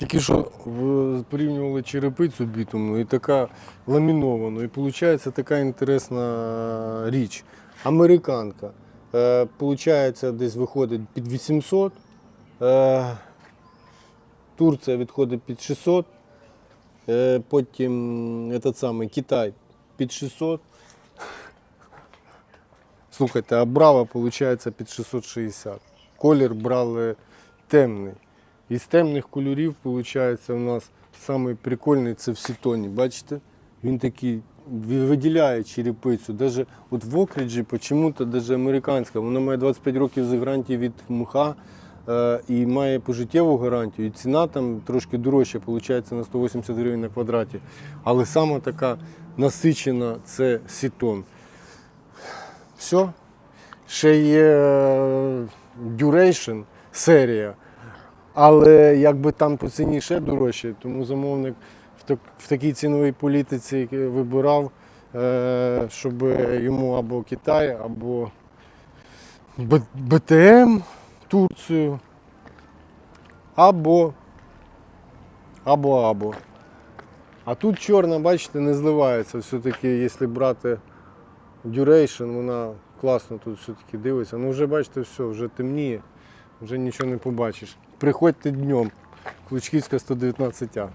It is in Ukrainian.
Тільки що порівнювали черепицю бітумну і така ламіновану. І виходить така інтересна річ. Американка. Е, Получається, десь виходить під 800. Е, Турція відходить під 600. Е, потім этот самий, Китай під 600. Слухайте, а Браво виходить під 660. Колір брали темний. Із темних кольорів, виходить, у нас самий прикольний це в сітоні. Бачите? Він такий виділяє черепицю. Даже от в Окриджі почему-то даже американська, вона має 25 років з гарантії від мха е, і має пожиттєву гарантію. І ціна там трошки дорожча, виходить на 180 гривень на квадраті. Але сама така насичена це сітон. Все. Ще є е, Duration серія. Але якби там по ціні ще дорожче, тому замовник в, так, в такій ціновій політиці вибирав, е, щоб йому або Китай, або БТМ Турцію, або або або. А тут чорна, бачите, не зливається. Все-таки, якщо брати Duration, вона класно тут все-таки дивиться. Ну вже бачите, все, вже темніє, вже нічого не побачиш. Приходьте днем. Клучківська 119А.